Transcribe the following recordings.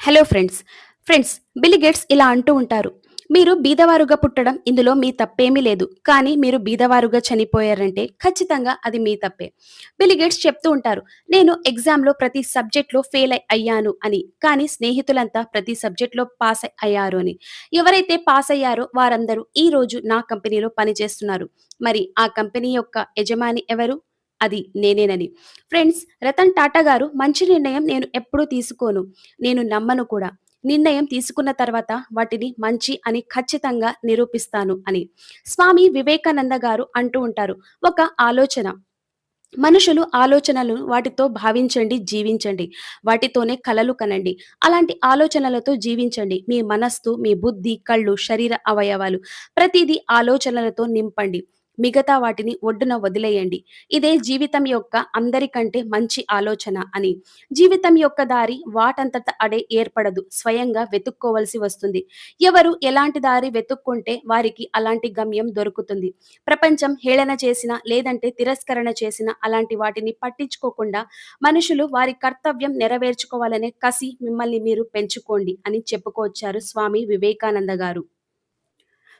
Hello friends friends Bill Gates ఇలా అంటూ ఉంటారు. మీరు బీదవారుగా పుట్టడం ఇందులో మీ తప్పేమీ లేదు. కానీ మీరు బీదవారుగా చనిపోయారంటే ఖచ్చితంగా అది మీ తప్పే. బిలిగేట్స్ చెప్తూ ఉంటారు నేను ఎగ్జామ్లో ప్రతి సబ్జెక్ట్లో ఫెయిల్ అయ్యాను అని. కానీ స్నేహితులంతా ప్రతి సబ్జెక్ట్లో పాస్ అయ్యారు అని. ఎవరైతే పాస్ అయ్యారో వారందరూ ఈ రోజు నా కంపెనీలో పనిచేస్తున్నారు. మరి ఆ కంపెనీ యొక్క యజమాని ఎవరు? అది నేనేనని. ఫ్రెండ్స్ రతన్ టాటా గారు మంచి నిర్ణయం నేను ఎప్పుడూ తీసుకోను. నేను నమ్మను కూడా. నిర్ణయం తీసుకున్న తర్వాత వాటిని మంచి అని ఖచ్చితంగా నిరూపిస్తాను అని. స్వామి వివేకానంద గారు అంటూ ఉంటారు ఒక ఆలోచన. మనుషులు ఆలోచనలు వాటితో భావించండి జీవించండి. వాటితోనే కలలు కనండి. అలాంటి ఆలోచనలతో జీవించండి. మీ మనస్సు మీ బుద్ధి కళ్ళు శరీర అవయవాలు. ప్రతిదీ ఆలోచనలతో నింపండి. మిగతా వాటిని ఒడ్డున వదిలేయండి. ఇదే జీవితం యొక్క అందరికంటే మంచి ఆలోచన అని. జీవితం యొక్క దారి వాటంతట అడే ఏర్పడదు. స్వయంగా వెతుక్కోవలసి వస్తుంది. ఎవరు ఎలాంటి దారి వెతుక్కుంటే వారికి అలాంటి గమ్యం దొరుకుతుంది. ప్రపంచం హేళన చేసిన లేదంటే తిరస్కరణ చేసిన అలాంటి వాటిని పట్టించుకోకుండా మనుషులు వారి కర్తవ్యం నెరవేర్చుకోవాలనే కసి మిమ్మల్ని మీరు పెంచుకోండి అని చెప్పుకొచ్చారు స్వామి వివేకానంద గారు.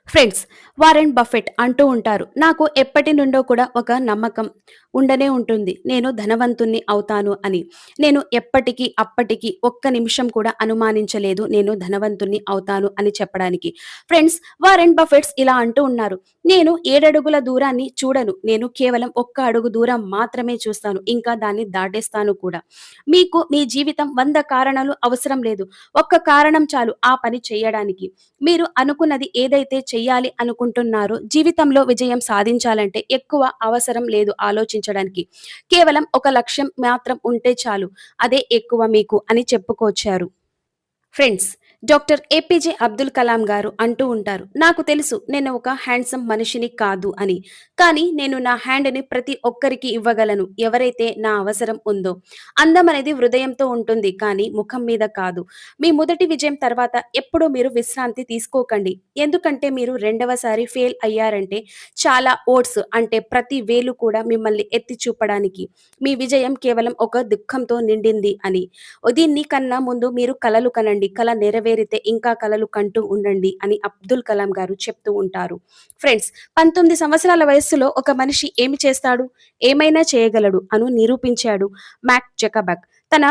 ఫ్రెండ్స్ వారెన్ బఫెట్ అంటూ ఉంటారు నాకు ఎప్పటి నుండో కూడా ఒక నమ్మకం ఉండనే ఉంటుంది. నేను ధనవంతుణ్ణి అవుతాను అని. నేను ఎప్పటికీ అప్పటికి ఒక్క నిమిషం కూడా అనుమానించలేదు నేను ధనవంతుణ్ణి అవుతాను అని చెప్పడానికి. ఫ్రెండ్స్ వారెన్ బఫెట్స్ ఇలా అంటూ ఉన్నారు నేను ఏడడుగుల దూరాన్ని చూడను. నేను కేవలం ఒక్క అడుగు దూరం మాత్రమే చూస్తాను. ఇంకా దాన్ని దాటేస్తాను కూడా. మీకు మీ జీవితం వంద కారణాలు అవసరం లేదు. ఒక్క కారణం చాలు ఆ పని చేయడానికి. మీరు అనుకున్నది ఏదైతే చెయ్యాలి అనుకుంటున్నారు. జీవితంలో విజయం సాధించాలంటే ఎక్కువ అవసరం లేదు ఆలోచించడానికి. కేవలం ఒక లక్ష్యం మాత్రం ఉంటే చాలు. అదే ఎక్కువ మీకు అని చెప్పుకొచ్చారు. Friends doctor APJ Abdul Kalam garu అంటూ ఉంటారు నాకు తెలుసు నేను ఒక హ్యాండ్సమ్ మనిషిని కాదు అని. కానీ నేను నా హ్యాండ్ని ప్రతి ఒక్కరికి ఇవ్వగలను ఎవరైతే నా అవసరం ఉందో. అందం అనేది హృదయంతో ఉంటుంది కానీ ముఖం మీద కాదు. మీ మొదటి విజయం తర్వాత ఎప్పుడూ మీరు విశ్రాంతి తీసుకోకండి. ఎందుకంటే మీరు రెండవసారి ఫెయిల్ అయ్యారంటే చాలా ఓట్స్ అంటే ప్రతి వేలు కూడా మిమ్మల్ని ఎత్తి చూపడానికి. మీ విజయం కేవలం ఒక దుఃఖంతో నిండింది అని. దీన్ని కన్నా ముందు మీరు కలలు కనండి. కళ నెరవేరితే ఇంకా కళలు కంటూ ఉండండి అని అబ్దుల్ కలాం గారు చెప్తూ ఉంటారు. ఫ్రెండ్స్ పంతొమ్మిది సంవత్సరాల వయస్సులో ఒక మనిషి ఏమి చేస్తాడు? ఏమైనా చేయగలడు? అను నిరూపించాడు మ్యాక్ జకబక్ తన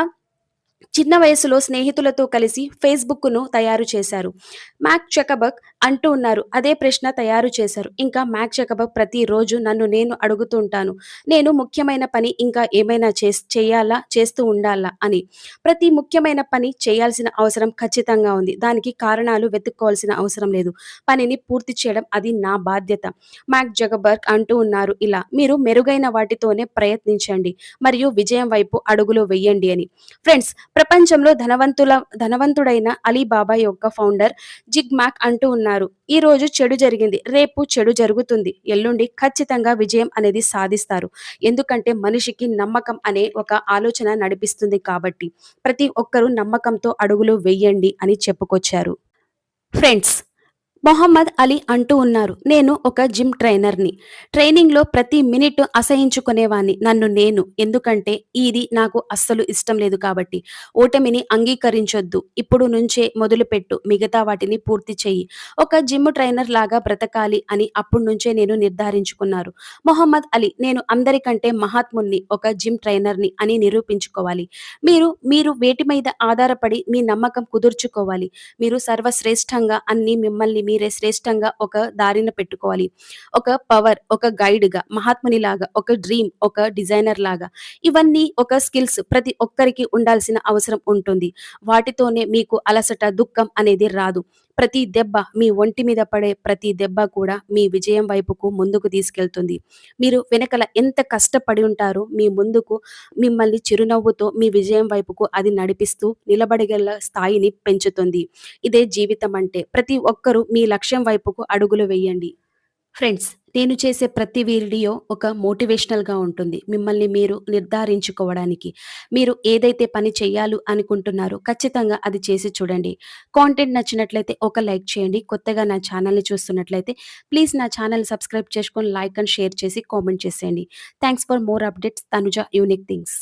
చిన్న వయసులో స్నేహితులతో కలిసి ఫేస్బుక్ను తయారు చేశారు. మ్యాక్ చెకబక్ అంటూ ఉన్నారు అదే ప్రశ్న తయారు చేశారు. ఇంకా మ్యాక్ చెకబక్ ప్రతిరోజు నన్ను నేను అడుగుతుంటాను నేను ముఖ్యమైన పని ఇంకా ఏమైనా చే చేయాలా? చేస్తూ ఉండాలా? అని. ప్రతి ముఖ్యమైన పని చేయాల్సిన అవసరం ఖచ్చితంగా ఉంది. దానికి కారణాలు వెతుక్కోవాల్సిన అవసరం లేదు. పనిని పూర్తి చేయడం అది నా బాధ్యత. మ్యాక్ జగబర్గ్ అంటూ ఉన్నారు ఇలా. మీరు మెరుగైన వాటితోనే ప్రయత్నించండి. మరియు విజయం వైపు అడుగులు వెయ్యండి అని. ఫ్రెండ్స్ ప్రపంచంలో ధనవంతుల ధనవంతుడైన అలీబాబా యొక్క ఫౌండర్ జిగ్ మ్యాక్ అంటూ ఉన్నారు. ఈ రోజు చెడు జరిగింది. రేపు చెడు జరుగుతుంది. ఎల్లుండి ఖచ్చితంగా విజయం అనేది సాధిస్తారు. ఎందుకంటే మనిషికి నమ్మకం అనే ఒక ఆలోచన నడిపిస్తుంది కాబట్టి. ప్రతి ఒక్కరూ నమ్మకంతో అడుగులు వెయ్యండి అని చెప్పుకొచ్చారు. ఫ్రెండ్స్ మొహమ్మద్ అలీ అంటూ ఉన్నారు. నేను ఒక జిమ్ ట్రైనర్ని. ట్రైనింగ్లో ప్రతి మినిట్ అసహించుకునేవాణ్ణి. నన్ను నేను. ఎందుకంటే ఇది నాకు అస్సలు ఇష్టం లేదు కాబట్టి. ఓటమిని అంగీకరించొద్దు. ఇప్పుడు నుంచే మొదలుపెట్టు. మిగతా వాటిని పూర్తి చెయ్యి. ఒక జిమ్ ట్రైనర్ లాగా బ్రతకాలి అని అప్పటి నుంచే నేను నిర్ధారించుకున్నారు. మొహమ్మద్ అలీ నేను అందరికంటే మహాత్ముని ఒక జిమ్ ట్రైనర్ని అని నిరూపించుకోవాలి. మీరు మీరు వేటి మీద ఆధారపడి మీ నమ్మకం కుదుర్చుకోవాలి. మీరు సర్వశ్రేష్టంగా అన్ని మిమ్మల్ని మీ మీరే శ్రేష్టంగా ఒక దారిన పెట్టుకోవాలి. ఒక పవర్ ఒక గైడ్గా మహాత్ముని లాగా ఒక డ్రీమ్ ఒక డిజైనర్ లాగా. ఇవన్నీ ఒక స్కిల్స్ ప్రతి ఒక్కరికి ఉండాల్సిన అవసరం ఉంటుంది. వాటితోనే మీకు అలసట దుఃఖం అనేది రాదు. ప్రతి దెబ్బ మీ ఒంటి మీద పడే ప్రతి దెబ్బ కూడా మీ విజయం వైపుకు ముందుకు తీసుకెళ్తుంది. మీరు వెనకల ఎంత కష్టపడి ఉంటారో మీ ముందుకు మిమ్మల్ని చిరునవ్వుతో మీ విజయం వైపుకు అది నడిపిస్తూ నిలబడగల స్థాయిని పెంచుతుంది. ఇదే జీవితం అంటే. ప్రతి ఒక్కరూ మీ లక్ష్యం వైపుకు అడుగులు వేయండి. ఫ్రెండ్స్ నేను చేసే ప్రతి వీడియో ఒక మోటివేషనల్గా ఉంటుంది. మిమ్మల్ని మీరు నిర్ధారించుకోవడానికి మీరు ఏదైతే పని చేయాలి అనుకుంటున్నారో ఖచ్చితంగా అది చేసి చూడండి. కాంటెంట్ నచ్చినట్లయితే ఒక లైక్ చేయండి. కొత్తగా నా ఛానల్ని చూస్తున్నట్లయితే ప్లీజ్ నా ఛానల్ సబ్స్క్రైబ్ చేసుకొని లైక్ అండ్ షేర్ చేసి కామెంట్ చేసేయండి. Thanks for more updates Tanuja unique things